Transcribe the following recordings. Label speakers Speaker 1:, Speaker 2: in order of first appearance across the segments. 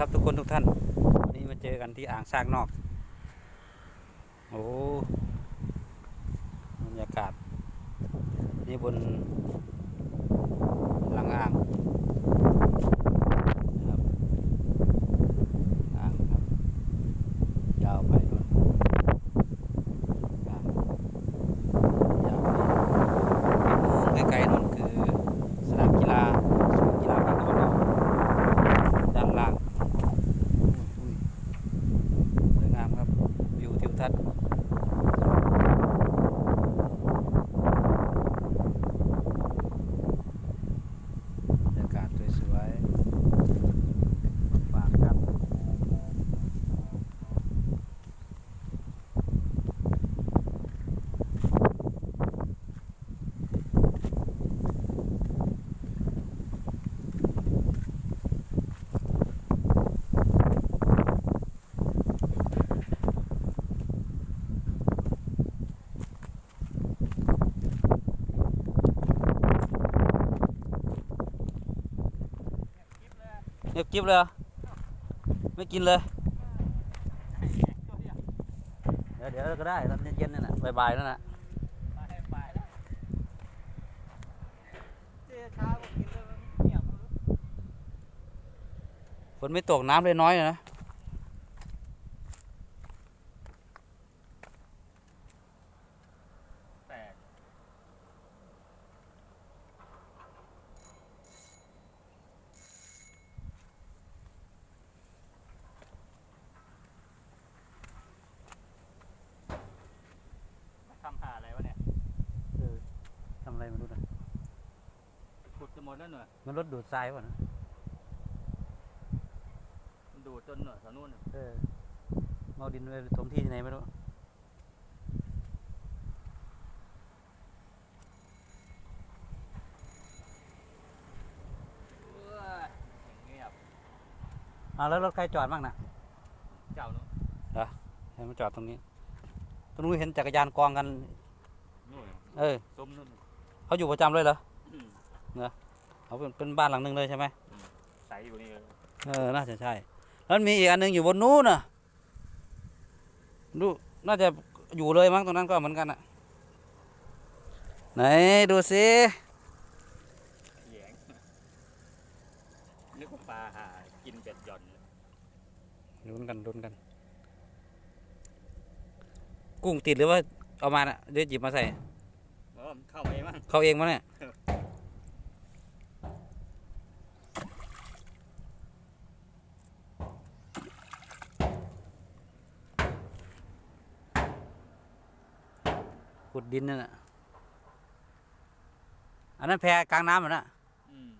Speaker 1: ครับทุกคนทุกท่าน วันนี้มาเจอกันที่อ่างซากนอก โอ้บรรยากาศ นี่บนหลังอ่างนะครับอ่างครับ ยาวไปนู่นอ่างยาวไปนู่นไกลๆนู่นคือสนามกีฬาสนามกีฬาภาคตะวันออกด้านล่างอุ้ยสวยงามครับ วิวทิวทัศน์ บรรยากาศสวยๆฝากครับ เงียบ กิ๊บเลยเหรอไม่กินเลย เดี๋ยวเดี๋ยวก็ได้ตอนเย็นๆนี่นะบ่ายๆนั่นน่ะ
Speaker 2: ไปไปแล้วเจ้าเช้าก็กินแล้วมันเงียบ
Speaker 1: ฝนไม่ตกน้ำเลยน้อยนะ
Speaker 2: แปลกมาทำหาอะไรวะเนี่ย
Speaker 1: เออทำอะไรไม่รู้นะ
Speaker 2: ขุดจะ หมดแล้วเหน่อย
Speaker 1: มันรถดูดทรายป่ะนะ
Speaker 2: มันดูดจนเหน่อยแถวนู้นน่ะ
Speaker 1: เออเอาดินไปถมที่ที่ไหนไม่รู้
Speaker 2: เอ้ยเงียบ
Speaker 1: อ่าแล้วรถใครจอดบ้างนะ
Speaker 2: เจ้านู้น
Speaker 1: ให้มันจอดตรงนี้ ตรงนู้นเห็นจักรยานกองกัน
Speaker 2: นู่น
Speaker 1: เออ
Speaker 2: ซุ้มนู่น
Speaker 1: เขาอยู่ประจำเลยเหรอ
Speaker 2: อืม
Speaker 1: เขาเป็นเป็นบ้านหลังหนึงเลยใช่ไหม
Speaker 2: ใสอยู่นี่เลย
Speaker 1: เออน่าจะใช่ แล้วมีอีกอันหนึงอยู่บนนู้นน่ะดูน่าจะอยู่เลยมั้งตรงนั้นก็เหมือนกันอะไหนดูสิ
Speaker 2: แหยงนึกว่าปลาหากินเป็ดหย่อน
Speaker 1: ลุ้นกันลุ้นกัน กุ้งติดหรือว่าเอามาน่ะเดี๋ยวหยิบมาใส่
Speaker 2: เพราะว่ามันเข้าไปมั้ง
Speaker 1: เขาเองมั้งเนี่ย ดดินนั่นน่ะอันนั้นแพกลางน้ำเหรอนะ
Speaker 2: อืม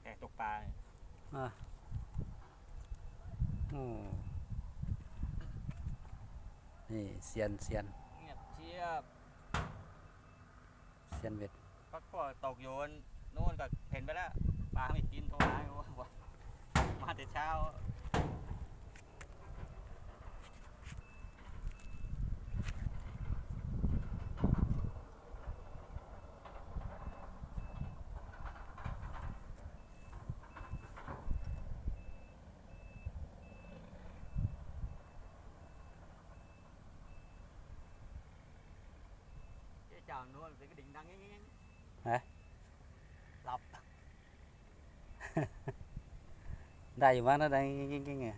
Speaker 2: แขกตกปลาเนี่ย
Speaker 1: โอ้นี่เซียนเซียน
Speaker 2: เงียบเชียบ
Speaker 1: เซียนเบ็ด
Speaker 2: ก็ก็ตกโยนโน่นก็เห็นไปแล้วปลาไม่กินโทรหาว่าว่ามาแต่เช้า เจ๊เจ้าโน่นเสียงกระดิ่งดังงี้งี้หลับ
Speaker 1: ได้อยู่บ้างนะได้ยิ่งๆไง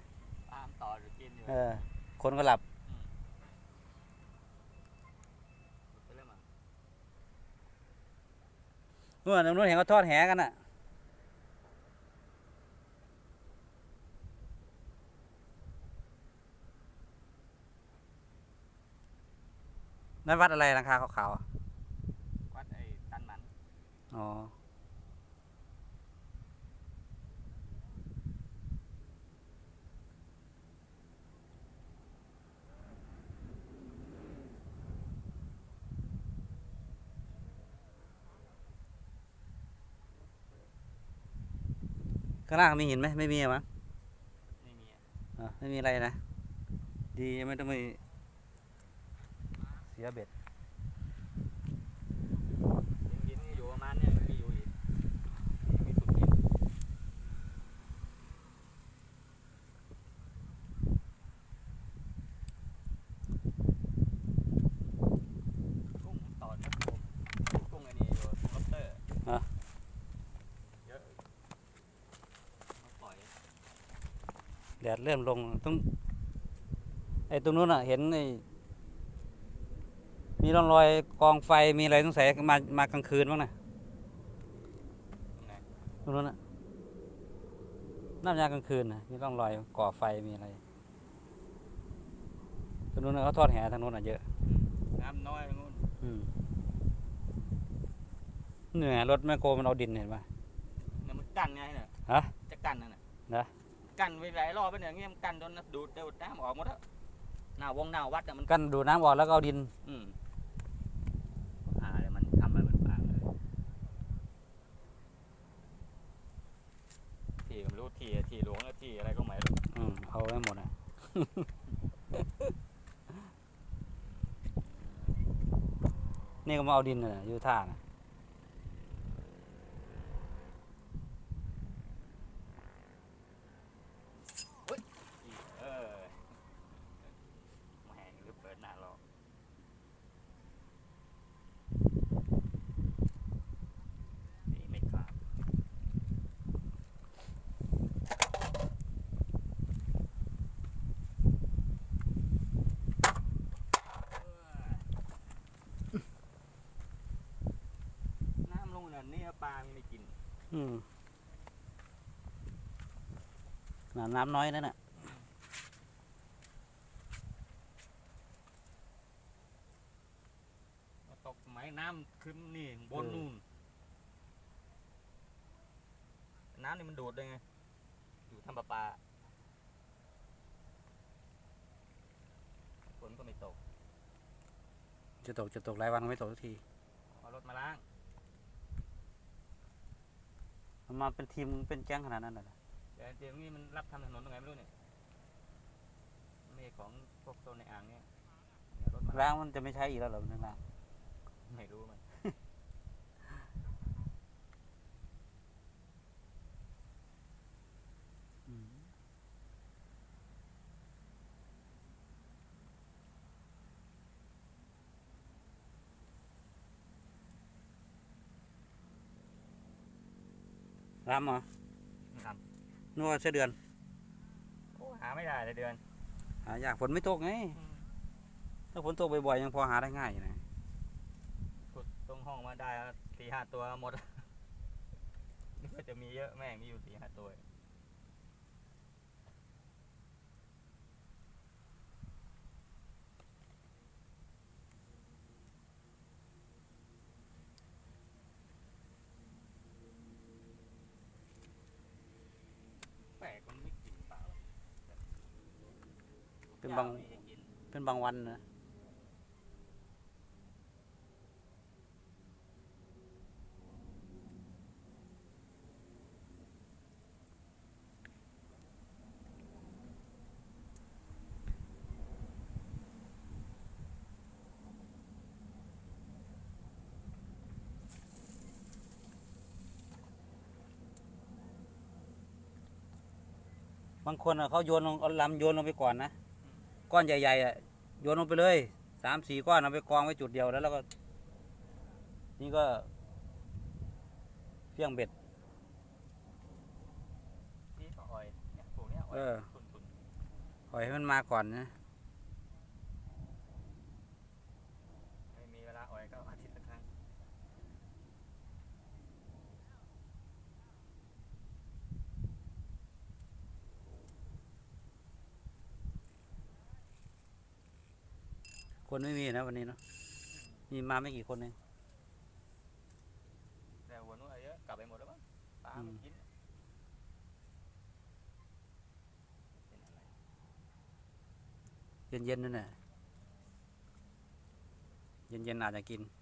Speaker 2: ตามต่อหรือกินอยู่
Speaker 1: เออ คนก็หลับ
Speaker 2: ไปเรื่อยมา
Speaker 1: นู่นตรงนู้นเห็นเขาทอดแหกันน่ะ นั่นวัดอะไรราคาขาวๆอะ
Speaker 2: วัดไอ้ตันมัน
Speaker 1: อ๋อข้างล่างมีหินไหมไม่มีอะมั้ง
Speaker 2: ไม่มีอะ
Speaker 1: อะไม่มีอะไรนะ ดีไม่ต้องไปเสียเบ็ด
Speaker 2: ดินๆอยู่ประมาณเนี้ยมีอยู่อีกมีสุดดิน
Speaker 1: แดดเริ่มลงต้องไอ้ตรงนู้นอะ เห็นไอ้มีร่องรอยกองไฟมีอะไรต้องใส่มามากลางคืนบ้างนะ
Speaker 2: ไหน
Speaker 1: ตรงนู้นอะน้ำยากลางคืนนะมีร่องรอยก่อไฟมีอะไรตรงนู้นนะเขาทอดแหทางนู้นอะเยอะ
Speaker 2: น้ำน้อยงูน
Speaker 1: อืมเหนื่อยรถแมคโครมันเอาดินเห็นปะ
Speaker 2: เนี่ยมันกันไงเนี่ย
Speaker 1: ฮะ
Speaker 2: จะกันนั่นน่ะ
Speaker 1: นะ
Speaker 2: กันไปหลายรอบไปเนี่ยเงี้ยมันกันจนดูดเดวน้ำออกหมดแล้วหน้าวงหน้าวัดอะมัน
Speaker 1: กันดูดน้ำออกแล้วก็เอาดิน
Speaker 2: อืมอ่าเดี๋ยวมันทำอะไรมันปางเลยที่ก็ไม่รู้ที่ที่หลวงหรือที่อะไรก็ไม่รู้
Speaker 1: อืมเอาไว้หมดอะ นี่ก็มาเอาดินน่ะอยู่ท่าน่ะ
Speaker 2: เออแหมหรือเปิดหน้ารอนี่ไม่ขาด น้ำล งเนี่ยนี่ปลามันไม่กิน
Speaker 1: อืมน้ำน้ำน้อยนั่นน่ะ
Speaker 2: ตกไหมน้ำขึ้นนี่บนนู่น น้ำนี่มันดูดได้ไง อยู่ทำประปาฝนก็ไม่ตก
Speaker 1: จะตกจะตกหลายวันก็ไม่ตกสักที
Speaker 2: เอารถมาล้าง
Speaker 1: มันมาเป็นทีมเป็นแก๊งขนาดนั้นเลย
Speaker 2: แต่เดี๋ยวนี้มันรับทำถนนตรงไหนไม่รู้เนี่ยไม่ใช่ของพวกโซนในอ่างเนี่ยเนี่ยรถมา
Speaker 1: ล้างมันจะไม่ใช้อีกแล้วเหรอมันล้าง
Speaker 2: ไม่รู้มัน
Speaker 1: รำเหรอ
Speaker 2: ไม่ท
Speaker 1: นกวดเสเดือนำ
Speaker 2: โอ้หาไม่ได้เลยเดือน
Speaker 1: หายากฝนไม่ตกไงถ้าฝนตกบ่อยๆยังพอหาได้ง่ายอยู่นะ
Speaker 2: ขุดตรงห้องมาได้สี่ห้าตัวหมดนึกว่าจะมีเยอะแม่งมีอยู่สี่ห้าตัว แปลกมันไม่กินเปล่า
Speaker 1: เป็นบางเป็นบางวันนะบางคนอะเขาโยนลงอลำโยนลงไปก่อนนะ ก้อนใหญ่ๆอะโยนลงไปเลยสามสี่ก้อนเอาไปกองไว้จุดเดียวแล้วแล้วก็ นี่ก็เฟี้ยงเบ็ด
Speaker 2: นี่ก็ออยเนี่ยพวกเนี้ยออย
Speaker 1: เออ
Speaker 2: ทุนทุน
Speaker 1: ปล่อยให้มันมาก่อนนะ
Speaker 2: ไม่มีเวลาออยก็อาทิตย์ละครั้ง
Speaker 1: คนไม่มีนะวันนี้เนาะมีมาไม่กี่คนเอง
Speaker 2: แต่หัวนู้นอะไรเยอะกลับไปหมดแล้วมั้งปลา
Speaker 1: อืม
Speaker 2: มันกินเป็นอะไร
Speaker 1: เย็นๆนั่นแหละเย็นๆอาจจะกิน
Speaker 2: เ